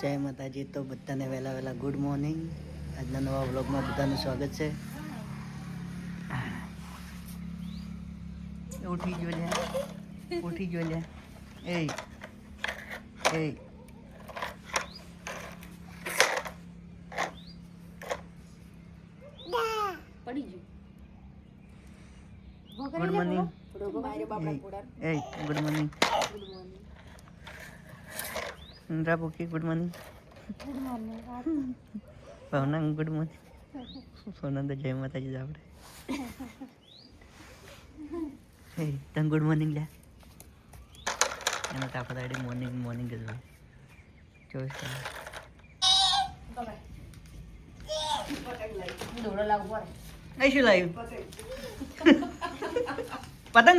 જય માતાજી. તો બધાને વહેલા વહેલા ગુડ મોર્નિંગ આજના નવા વ્લોગમાં બધાનું સ્વાગત છે. ઉઠી ગયો લે ઉઠી ગયો લે એ એ. પડી ગયું. Good morning good morning Indra પોકી good morning Bhavana good morning સોનંદ જય માતાજી આપણે હે તને ગુડ મોર્નિંગ લે એના તો આપણે આઈડી મોર્નિંગ મોર્નિંગ જ હોય ચોવીસ કલાક દોડો શું લાવ્યું પતંગ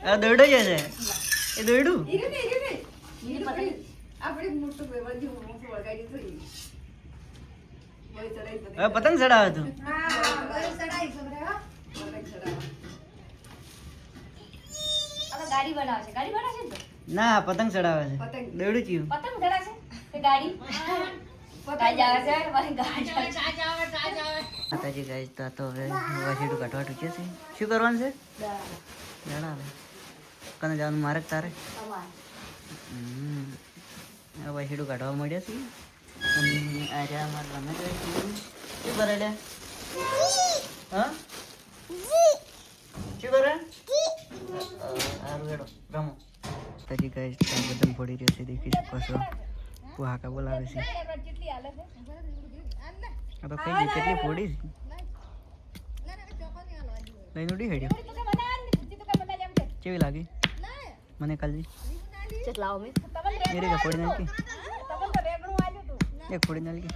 આ દોરડો છે એ પતંગ હવે પતંગ ચડાવે તું. આપણે ગાડી બનાવે છે. ગાડી બનાવે છે ને પતંગ ચડાવે છે. દોરડું ચિયું પતંગ ચડાવે છે? ગાડી. માતાજી ગાય તો હવે વાસીડું કાઢવા ટૂંકે છે. શું કરવાનું છે? જણાવે. કને જવાનું મારે કે તારે. હવે વાસીડું કાઢવા મળ્યા છે. અને આ રહ્યા અમારા રમે શું કરે લે? હા? શું કરે? સારું હેડો રમો. માતાજી ગાય ત્યાં બધા પડી રહ્યો છે દેખી શકો છો હાકા બોલાવે છે. આ તો કઈ કેટલી ફોડી છે. લઈને ઉડી હેડ્યો. કેવી લાગી? મને કાલજી કેટલા અમે મેરી કા ફોડી નાખી. એક ફોડી નાખી.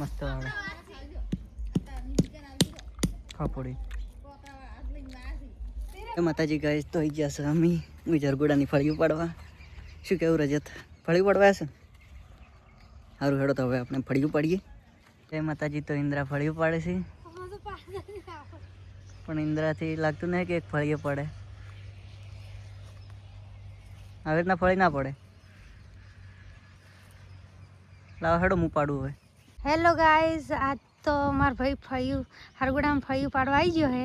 મસ્ત વાળો ખા ફોડી. એ માતાજી ગાય તો આવી ગયા છે અમે. હું જરગોડાની ફળિયું પાડવા શું કેવું રજત? ફળિયું પાડવા છે? સારું હેડો તો હવે આપણે ફળિયું પાડીએ જય માતાજી તો ઇન્દ્રા ફળિયું પાડે છે. પણ ઇન્દ્રાથી લાગતું નહીં કે એક ફળીએ પડે. આવી રીતના ફળી ના પડે. લાવ હેડો હું પાડું હવે. હેલો ગાઈઝ આજ તો મારા ભાઈ ફળિયું હરગોડામાં ફળિયું પાડવા આવી ગયો હે.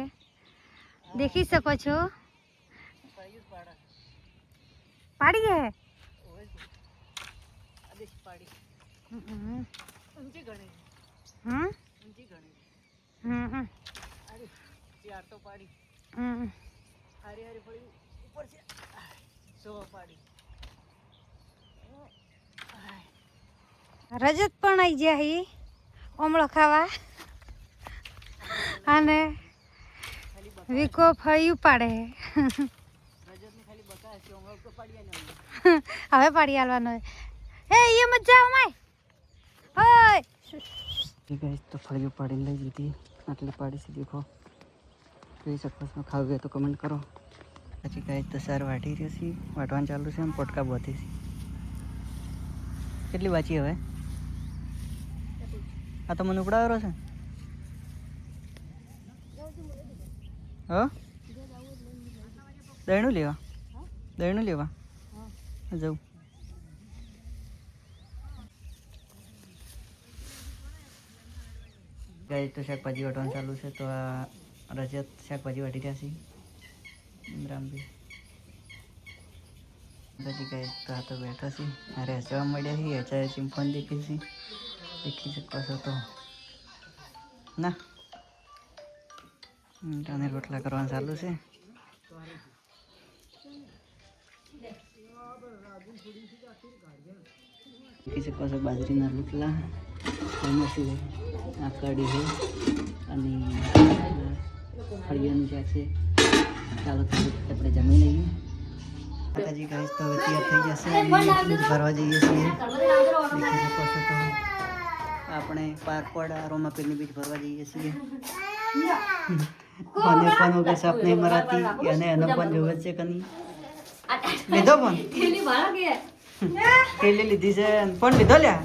દેખી શકો છો. પાડી ગયા હે હમ. હમ? હમ. રજત પણ આવી ગયા હી, ઓમળો ખાવા અને વિકો ફળી પાડે હવે પાડી હાલવાનો હે એ મજા અમાય ઓય ગાઈસ તો ફળીઓ પાડીને લઈ લીધી આટલી પાડી છે દેખો જોઈ શકો છો ખાવ ગયો તો કમેન્ટ કરો પછી ગાઈસ તો સર વાટી રહ્યો છે વાટવાનું ચાલુ છે એમ પોટકા બોતી છે કેટલી વાંચી હવે આ તો મને ઉપડાવેલો છે હ દહીણું લેવા દહીણું લેવા જવું ગાય તો શાકભાજી વાટવાનું ચાલુ છે તો આ રજત શાકભાજી વાટી રહ્યા છે. ઇન્દ્રામભાઈ પછી ગઈ તો આ તો બેઠા છે. અરે હસવા મળ્યા છે હચારે ચિંપન દેખી છે. દેખી શકો છો તો. ના. ઈંટાને રોટલા કરવાનું ચાલુ છે. દેખી શકો બાજરીના રોટલા. એમાં શું આ કઢી છે અને ફળિયાનું શાક છે ચાલો આપણે જમી લઈએ માતાજી ગાઈસ તો હવે તૈયાર થઈ જશે અને ભરવા જઈએ છીએ. દેખી શકો છો તો આપણે પારપડ પેલી બીજ ભરવા જઈએ છીએ. અને પણ કે સપને મરાતી અને એનો પણ જોવે છે કની લીધો પણ પેલી લીધી છે પણ લીધો લ્યા?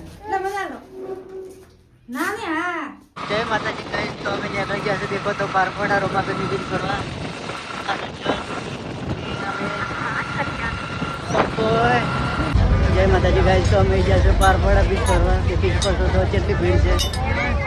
ના ને હા જય માતાજી ગાઈસ તો અમે ત્યાં આગળ ગયા છે, દેખો તો પારપડા રોમાબેનની બીજ કરવા જય માતાજી ગાઈસ તો અમે ગયા છે પારપડા બીજ કરવા શકો છો તો કેટલી ભીડ છે.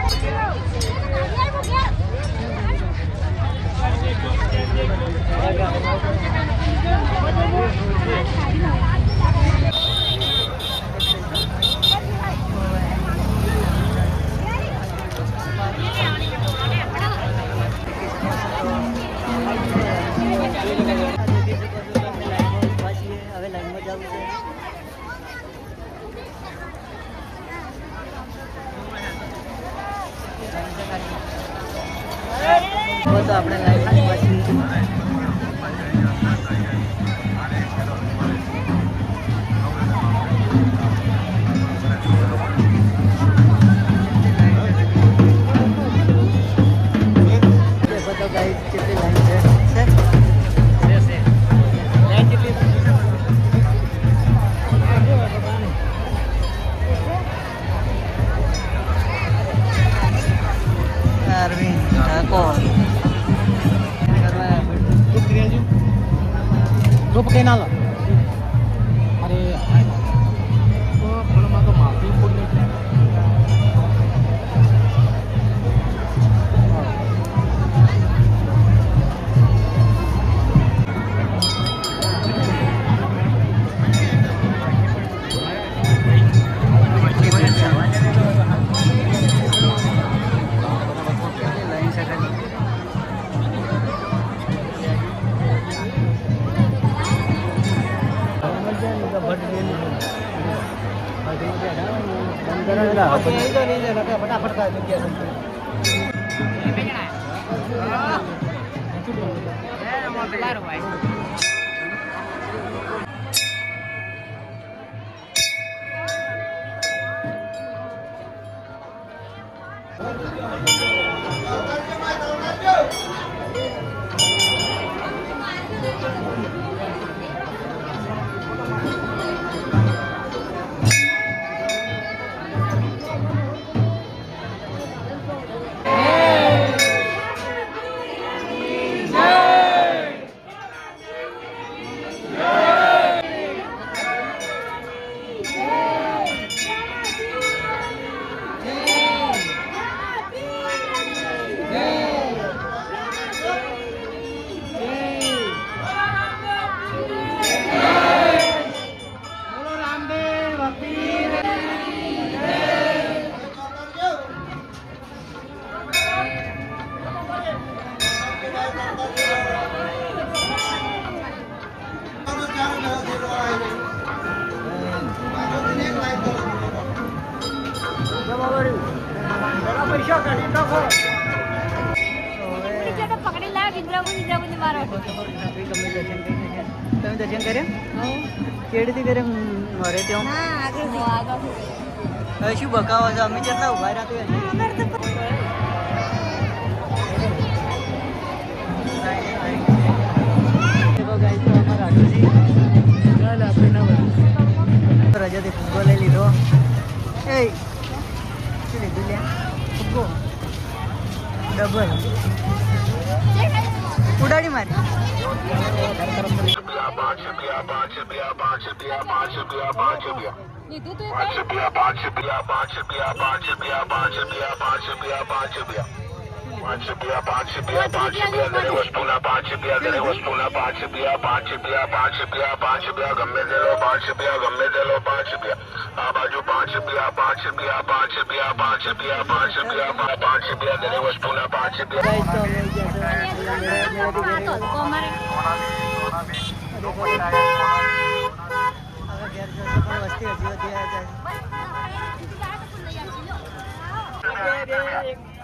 હવે ફટાફટ થાય જગ્યા પકડી લાવ ઇન્દ્રાબુદ્ધિ ઇન્દ્રાબુદ્ધિ મારો તમે દર્શન કર્યા કેડીથી કરે મારે ત્યાં હું હવે શું બકાવો છો અમે કેટલા ઊભા રહ્યા રજાથી ફૂટબોલ લઈ લીધો એ डबल. उडाडी मार. पाच ડબલ ઉડાડી મારી લીધું તું ગાઈસ તો અમે ગયા છે અમારે હવે ઘેર જશો પણ વસ્તી હજી પાંચ આવે દરેક વસ્તુના પાંચ લે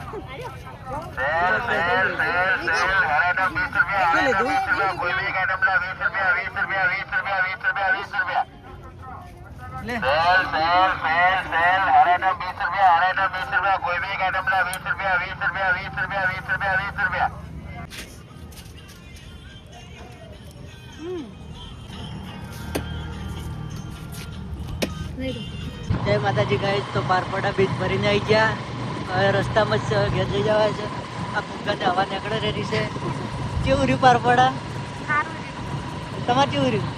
જય માતાજી ગાય તો પારપડા બીજ ભરીને આવી ગયા. હવે રસ્તામાં જ છે, ઘેર જઈ જવા છે. આ ફૂંકાને હવા નીકળે રહી છે. કેવું રહ્યું પાર પડા? તમારે કેવું રહ્યું?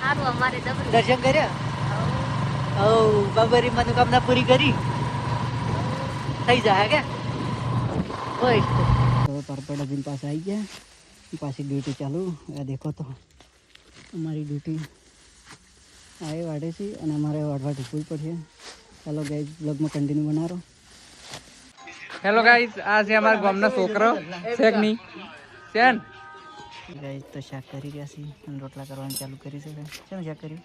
સારું અમારે જબરું દર્શન કર્યા? ઓ બાબરી મનોકામના પૂરી કરી? થઈ જાય કે? હોય હવે પરપડા દિન પાસે આવી ગયા. પાછી ડ્યુટી ચાલુ. આ દેખો તો. અમારી ડ્યુટી આ એ વાડે છે અને અમારે વાડવા ઢૂકવું પડશે. ચાલો ગાઈ બ્લોગમાં કન્ટિન્યુ બનાવો હેલો ગાઈસ આ છે અમારા ગામનો છોકરો. શેખની શેન? ગાઈઝ તો શાક કરી રહ્યા છીએ. રોટલા કરવાનું ચાલુ કરી છે શું શાક કર્યું?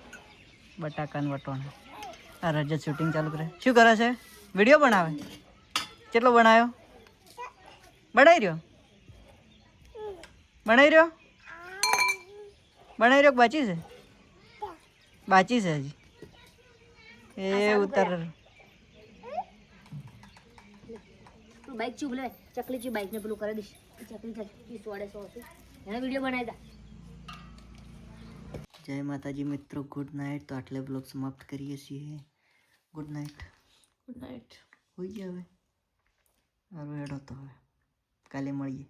બટાકા ને વટોણા. આ રજત શૂટિંગ ચાલુ કરે. શું કરે છે? વીડિયો બનાવે? કેટલો બનાવ્યો? બનાવી રહ્યો? બનાવી રહ્યો? બનાવી રહ્યો બાચી છે? બાચી છે હજી. એ ઉતર. તું બાઈક ચૂપ લે ચકલી ચી બાઇકને પેલું કરી દઈશ. ચકલી ચકલી સોડે સો હતું એને વીડિયો બનાવી દા જય માતાજી મિત્રો ગુડ નાઇટ તો આટલે બ્લોગ સમાપ્ત કરીએ છીએ. ગુડ નાઇટ ગુડ નાઇટ હોઈ ગયા હવે. સારું હેડો તો હવે. કાલે મળીએ.